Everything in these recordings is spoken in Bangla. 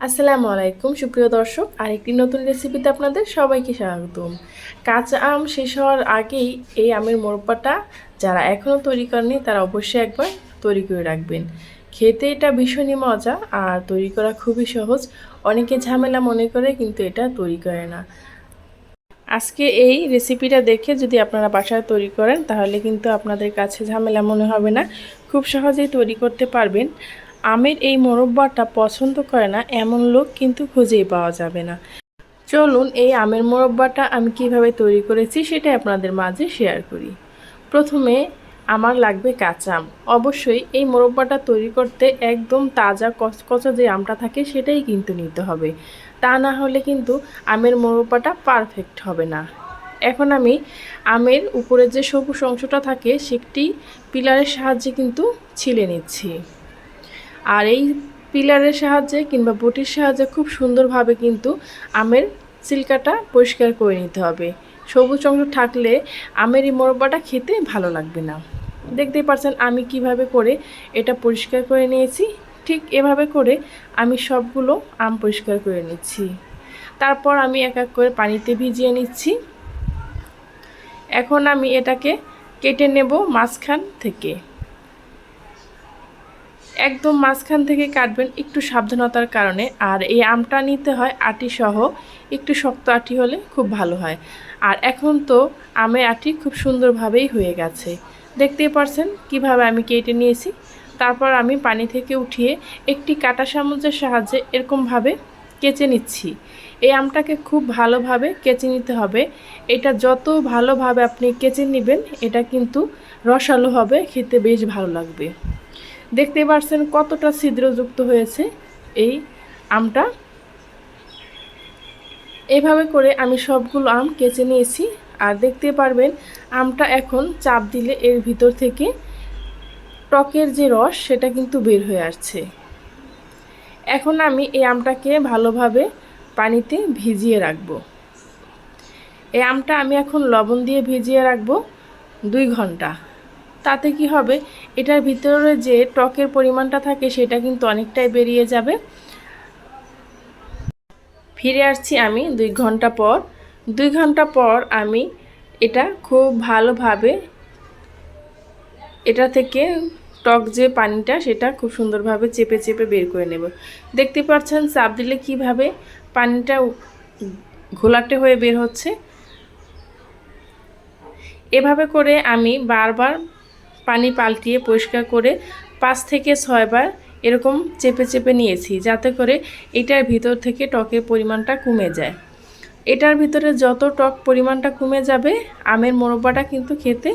আসসালামু আলাইকুম, সুপ্রিয় দর্শক। আরেকটি নতুন রেসিপিতে আপনাদের সবাইকে স্বাগতম। কাঁচা আম শেষ হওয়ার আগেই এই আমের মোরব্বাটা যারা এখনও তৈরি করেনি তারা অবশ্যই একবার তৈরি করে রাখবেন। খেতে এটা ভীষণই মজা, আর তৈরি করা খুবই সহজ। অনেকে ঝামেলা মনে করে, কিন্তু এটা তৈরি করে না। আজকে এই রেসিপিটা দেখে যদি আপনারা বাসায় তৈরি করেন, তাহলে কিন্তু আপনাদের কাছে ঝামেলা মনে হবে না। খুব সহজেই তৈরি করতে পারবেন। আমের এই মোরব্বাটা পছন্দ করে না, এমন লোক কিন্তু খুঁজেই পাওয়া যাবে না। চলুন এই আমের মোরব্বাটা আমি কীভাবে তৈরি করেছি সেটাই আপনাদের মাঝে শেয়ার করি। প্রথমে আমার লাগবে কাঁচা আম। অবশ্যই এই মোরব্বাটা তৈরি করতে একদম তাজা কচকচা যে আমটা থাকে সেটাই কিন্তু নিতে হবে। তা না হলে কিন্তু আমের মোরব্বাটা পারফেক্ট হবে না। এখন আমি আমের উপরে যে সবুজ অংশটা থাকে, সেটি পিলারের সাহায্যে কিন্তু ছিলে নিচ্ছি। আর এই পিলারের সাহায্যে কিংবা বটির সাহায্যে খুব সুন্দরভাবে কিন্তু আমের সিল্কাটা পরিষ্কার করে নিতে হবে। সবুজ অংশ থাকলে আমের এই মোরব্বাটা খেতে ভালো লাগবে না। দেখতেই পাচ্ছেন আমি কীভাবে করে এটা পরিষ্কার করে নিয়েছি। ঠিক এভাবে করে আমি সবগুলো আম পরিষ্কার করে নিচ্ছি। তারপর আমি এক এক করে পানিতে ভিজিয়ে নিচ্ছি। এখন আমি এটাকে কেটে নেব মাঝখান থেকে। একদম মাঝখান থেকে কাটবেন একটু সাবধানতার কারণে। আর এই আমটা নিতে হয় আটি সহ। একটু শক্ত আটি হলে খুব ভালো হয়। আর এখন তো আমের আটি খুব সুন্দরভাবেই হয়ে গেছে। দেখতেই পারছেন কীভাবে আমি কেটে নিয়েছি। তারপর আমি পানি থেকে উঠিয়ে একটি কাটা চামচের সাহায্যে এরকমভাবে কেচে নিচ্ছি। এই আমটাকে খুব ভালোভাবে কেচে নিতে হবে। এটা যত ভালোভাবে আপনি কেচে নেবেন, এটা কিন্তু রসালো হবে, খেতে বেশ ভালো লাগবে। দেখতে পারছেন কতটা ছিদ্রযুক্ত হয়েছে এই আমটা। এভাবে করে আমি সবগুলো আম কেচে নিয়েছি। আর দেখতে পারবেন, আমটা এখন চাপ দিলে এর ভিতর থেকে টকের যে রস, সেটা কিন্তু বের হয়ে আসছে। এখন আমি এই আমটাকে ভালোভাবে পানিতে ভিজিয়ে রাখব। এই আমটা আমি এখন লবণ দিয়ে ভিজিয়ে রাখব দুই ঘণ্টা। তাতে কি হবে? এটার ভিতরে যে টকের পরিমাণটা থাকে সেটা কিন্তু অনেকটাই বেরিয়ে যাবে। ফিরে আসছি আমি দুই ঘণ্টা পর। দুই ঘণ্টা পর আমি এটা খুব ভালোভাবে এটা থেকে টক যে পানিটা সেটা খুব সুন্দরভাবে চেপে চেপে বের করে নেব। দেখতে পাচ্ছেন চাপ দিলে কীভাবে পানিটা ঘোলাটে হয়ে বের হচ্ছে? এভাবে করে আমি বারবার পানি পাল্টিয়ে পরিষ্কার করে পাঁচ থেকে ছয়বার এরকম চেপে চেপে নিয়েছি, যাতে করে এটার ভিতর থেকে টকের পরিমাণটা কমে যায়। এটার ভিতরে যত টক পরিমাণটা কমে যাবে, আমের মোরব্বাটা কিন্তু খেতে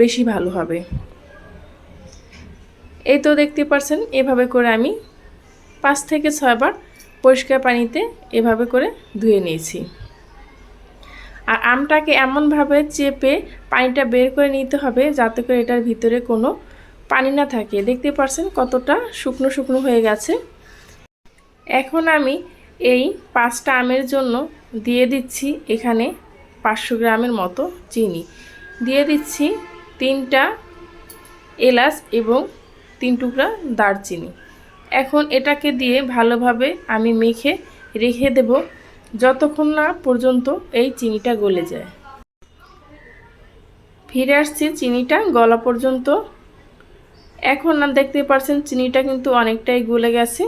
বেশি ভালো হবে। এই তো দেখতে পাচ্ছেন এভাবে করে আমি পাঁচ থেকে ছয়বার পরিষ্কার পানিতে এভাবে করে ধুয়ে নিয়েছি। আর আমটাকে এমনভাবে চেপে পানিটা বের করে নিতে হবে যাতে করে এটার ভিতরে কোনো পানি না থাকে। দেখতে পাচ্ছেন কতটা শুকনো শুকনো হয়ে গেছে। এখন আমি এই পাঁচটা আমের জন্য দিয়ে দিচ্ছি এখানে পাঁচশো গ্রামের মতো চিনি। দিয়ে দিচ্ছি তিনটা এলাচ এবং তিন টুকরা দারচিনি। এখন এটাকে দিয়ে ভালোভাবে আমি মেখে রেখে দেব যতক্ষণ না পর্যন্ত এই চিনিটা গলে যায়। ফিরে আসছি চিনিটা গলা পর্যন্ত। এখন না দেখতে পাচ্ছেন চিনিটা কিন্তু অনেকটাই গলে গেছে।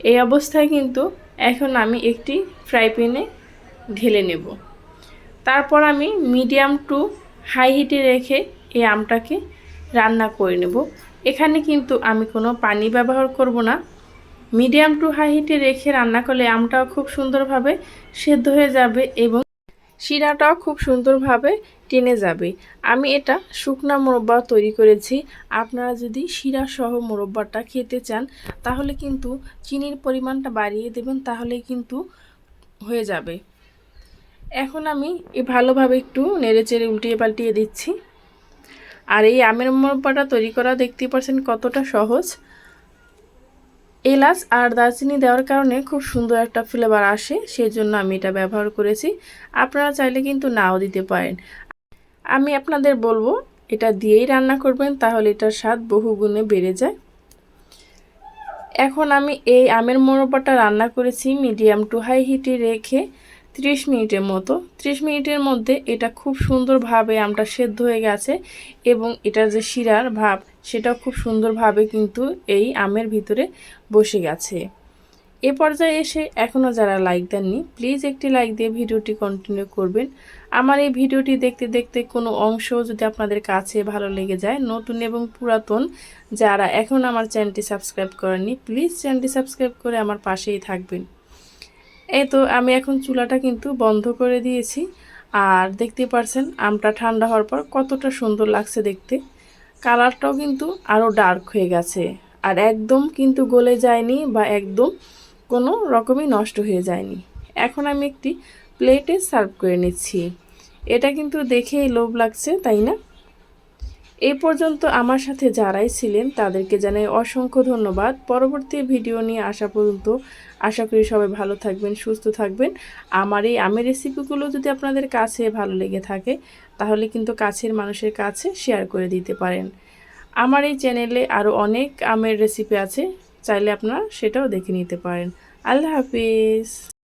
এই অবস্থায় কিন্তু এখন আমি একটি ফ্রাই প্যানে ঢেলে নেব। তারপর আমি মিডিয়াম টু হাই হিটে রেখে এই আমটাকে রান্না করে নেব। এখানে কিন্তু আমি কোনো পানি ব্যবহার করব না। মিডিয়াম টু হাই হিটে রেখে রান্না করলে আমটাও খুব সুন্দরভাবে সেদ্ধ হয়ে যাবে এবং শিরাটাও খুব সুন্দরভাবে টেনে যাবে। আমি এটা শুকনা মোরব্বা তৈরি করেছি। আপনারা যদি শিরা সহ মোরব্বাটা খেতে চান, তাহলে কিন্তু চিনির পরিমাণটা বাড়িয়ে দেবেন তাহলে কিন্তু হয়ে যাবে। এখন আমি এ ভালোভাবে একটু নেড়ে চেড়ে উল্টিয়ে পাল্টিয়ে দিচ্ছি। আর এই আমের মোরব্বাটা তৈরি করা দেখতে পাচ্ছেন কতটা সহজ। এলাচ আর দারচিনি দেওয়ার কারণে খুব সুন্দর একটা ফ্লেভার আসে সেই জন্য আমি এটা ব্যবহার করেছি। আপনারা চাইলে কিন্তু নাও দিতে পারেন। আমি আপনাদের বলব, এটা দিয়েই রান্না করবেন, তাহলে এটার স্বাদ বহু গুণে বেড়ে যায়। এখন আমি এই আমের মোরব্বাটা রান্না করেছি, মিডিয়াম টু হাই হিটে রেখে। 30 মিনিটের মতো। 30 মিনিটের মধ্যে এটা খুব সুন্দরভাবে আমটা সেদ্ধ হয়ে গেছে এবং এটার যে শিরার ভাব, সেটাও খুব সুন্দরভাবে কিন্তু এই আমের ভিতরে বসে গেছে। এ পর্যায়ে এসে এখনও যারা লাইক দেননি প্লিজ একটি লাইক দিয়ে ভিডিওটি কন্টিনিউ করবেন। আমার এই ভিডিওটি দেখতে দেখতে কোনো অংশ যদি আপনাদের কাছে ভালো লেগে যায়, নতুন এবং পুরাতন, যারা এখন আমার চ্যানেলটি সাবস্ক্রাইব করেননি প্লিজ চ্যানেলটি সাবস্ক্রাইব করে আমার পাশেই থাকবেন। এই তো আমি এখন চুলাটা কিন্তু বন্ধ করে দিয়েছি। আর দেখতে পারছেন, আমটা ঠান্ডা হওয়ার পর কতটা সুন্দর লাগছে দেখতে। কালারটাও কিন্তু আরও ডার্ক হয়ে গেছে। আর একদম কিন্তু গলে যায়নি বা একদম কোনো রকমই নষ্ট হয়ে যায়নি। এখন আমি একটি প্লেটে সার্ভ করে নিচ্ছি। এটা কিন্তু দেখেই লোভ লাগছে, তাই না? এই পর্যন্ত আমার সাথে যারাই ছিলেন তাদেরকে জানাই অসংখ্য ধন্যবাদ। পরবর্তী ভিডিও নিয়ে আসা পর্যন্ত আশা করি সবাই ভালো থাকবেন, সুস্থ থাকবেন। আমার এই আমের রেসিপিগুলো যদি আপনাদের কাছে ভালো লেগে থাকে, তাহলে কিন্তু কাছের মানুষের কাছে শেয়ার করে দিতে পারেন। আমার এই চ্যানেলে আরও অনেক আমের রেসিপি আছে, চাইলে আপনারা সেটাও দেখে নিতে পারেন। আল্লাহ হাফিজ।